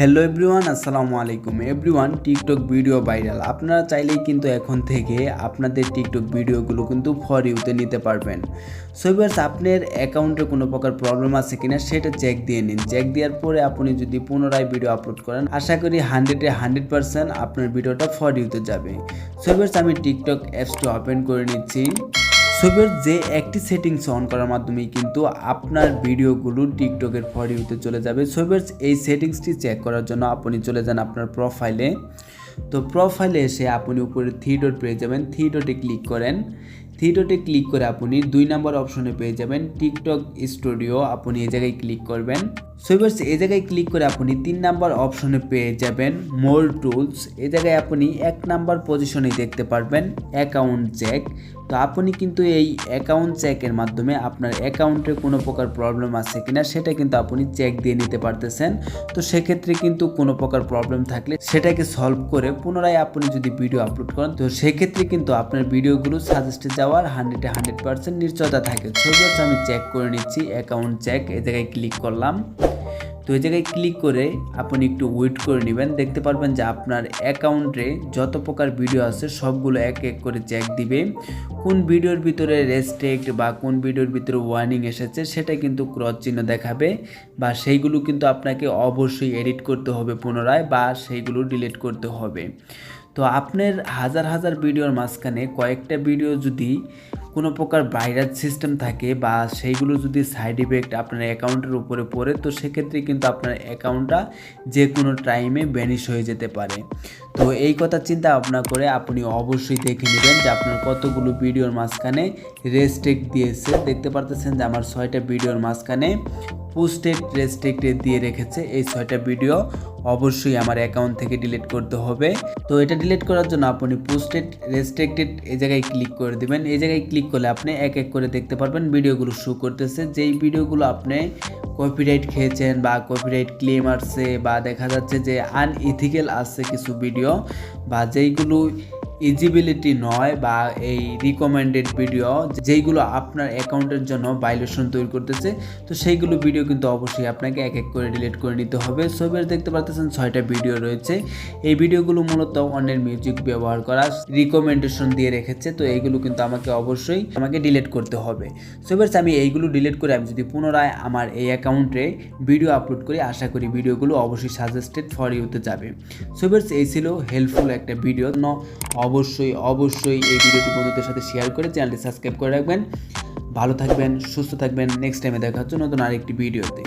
Hello everyone আসসালামু আলাইকুম everyone TikTok video viral আপনারা চাইলেই কিন্তু এখন থেকে আপনাদের টিকটক ভিডিওগুলো কিন্তু ফর ইউতে নিতে পারবেন। সো এবার আপনার অ্যাকাউন্টে কোনো প্রকার প্রবলেম আছে কিনা সেটা চেক দিয়ে নিন। চেক দেওয়ার পরে আপনি যদি পুনরায় ভিডিও আপলোড করেন, আশা করি হান্ড্রেডে হান্ড্রেড পার্সেন্ট আপনার ভিডিওটা ফর ইউতে যাবে। সো এবার আমি টিকটক অ্যাপসটি ওপেন করে নিচ্ছি। ছবির যে একটি সেটিংস অন করার মাধ্যমে কিন্তু আপনার ভিডিওগুলো টিকটকের ফর ইউতে চলে যাবে। ছবির এই সেটিংসটি চেক করার জন্য আপনি চলে যান আপনার প্রোফাইলে তো প্রোফাইলে এসে আপনি উপরে থ্রি ডট পেয়ে যাবেন। থ্রি ডটে ক্লিক করেন। থ্রি ডটে ক্লিক করে আপনি দুই নম্বর অপশনে পেয়ে যাবেন। টিকটক স্টুডিও আপনি এই জায়গায় ক্লিক করবেন। সুইভার্স এই জায়গায় ক্লিক করে আপনি তিন নাম্বার অপশনে পেয়ে যাবেন মোর টুলস এ জায়গায় আপনি এক নাম্বার পজিশনে দেখতে পারবেন অ্যাকাউন্ট চেক তো আপনি কিন্তু এই অ্যাকাউন্ট চেকের মাধ্যমে আপনার অ্যাকাউন্টে কোনো প্রকার প্রবলেম আছে কিনা, সেটা কিন্তু আপনি চেক দিয়ে নিতে পারতেছেন। তো সেক্ষেত্রে কিন্তু কোনো প্রকার প্রবলেম থাকলে সেটাকে সলভ করে পুনরায় আপনি যদি ভিডিও আপলোড করেন, তো সেক্ষেত্রে কিন্তু আপনার ভিডিওগুলো সাজেস্টে যাওয়ার হান্ড্রেডে হান্ড্রেড পার্সেন্ট নিশ্চয়তা থাকে। সো আমি চেক করে নিচ্ছি অ্যাকাউন্ট চেক এ জায়গায় ক্লিক করলাম। তো এই জায়গায় ক্লিক করে আপনি একটু ওয়েট করে নেবেন। দেখতে পারবেন যে আপনার অ্যাকাউন্টে যত প্রকার ভিডিও আছে, সবগুলো এক এক করে চেক দিবে। কোন ভিডিওর ভিতরে রেস্ট্রিক্ট বা কোন ভিডিওর ভিতরে ওয়ার্নিং এসেছে, সেটা কিন্তু ক্রস চিহ্ন দেখাবে বা সেইগুলো কিন্তু আপনাকে অবশ্যই এডিট করতে হবে পুনরায় বা সেইগুলো ডিলিট করতে হবে। তো আপনার হাজার হাজার ভিডিওর মাঝখানে কয়েকটা ভিডিও যদি কোনো প্রকার ভাইরাস সিস্টেম থাকে বা সেইগুলো যদি সাইড ইফেক্ট আপনার অ্যাকাউন্টের উপরে পড়ে, তো সেক্ষেত্রে কিন্তু আপনার অ্যাকাউন্টটা যে কোনো টাইমে ব্যানিশ হয়ে যেতে পারে। তো এই কথা চিন্তা ভাবনা করে আপনি অবশ্যই দেখে নেবেন যে আপনার কতগুলো ভিডিওর মাঝখানে রেস্ট্রিক্ট দিয়েছে। দেখতে পারতেছেন যে আমার ছয়টা ভিডিওর মাঝখানে পোস্টেড রেস্ট্রিক্টেড দিয়ে রেখেছে। এই ছয়টা ভিডিও অবশ্যই আমার অ্যাকাউন্ট থেকে ডিলিট করতে হবে। তো এটা ডিলিট করার জন্য আপনি পোস্টেড রেস্ট্রিক্টেড এই জায়গায় ক্লিক করে দেবেন। এই জায়গায় ক্লিক করলে আপনি এক এক করে দেখতে পারবেন ভিডিওগুলো শো করতেছে। যেই ভিডিওগুলো আপনি কপিরাইট খেয়েছেন বা কপিরাইট ক্লেম আসছে বা দেখা যাচ্ছে যে আনইথিক্যাল আসছে কিছু ভিডিও বা যেইগুলো ইজিবিলিটি নয় বা এই রিকমেন্ডেড ভিডিও যেইগুলো আপনার অ্যাকাউন্টের জন্য ভাইলেশন তৈরি করতেছে, তো সেইগুলো ভিডিও কিন্তু অবশ্যই আপনাকে এক এক করে ডিলিট করে নিতে হবে। ছবির দেখতে পাচ্ছেন ছয়টা ভিডিও রয়েছে। এই ভিডিওগুলো মূলত অন্যের মিউজিক ব্যবহার করা রিকমেন্ডেশন দিয়ে রেখেছে, তো এইগুলো কিন্তু আমাকে অবশ্যই আমাকে ডিলিট করতে হবে। সোবের আমি এইগুলো ডিলিট করে আমি যদি পুনরায় আমার এই অ্যাকাউন্টে ভিডিও আপলোড করি, আশা করি ভিডিওগুলো অবশ্যই সাজেস্টেড ফর ইউতে যাবে। সোবের এই ছিল হেল্পফুল একটা ভিডিও অবশ্যই অবশ্যই এই ভিডিওটি বন্ধুদের সাথে শেয়ার করে চ্যানেলটি সাবস্ক্রাইব করে রাখবেন। ভালো থাকবেন, সুস্থ থাকবেন। নেক্সট টাইমে দেখা হচ্ছে নতুন আরেকটি ভিডিওতে।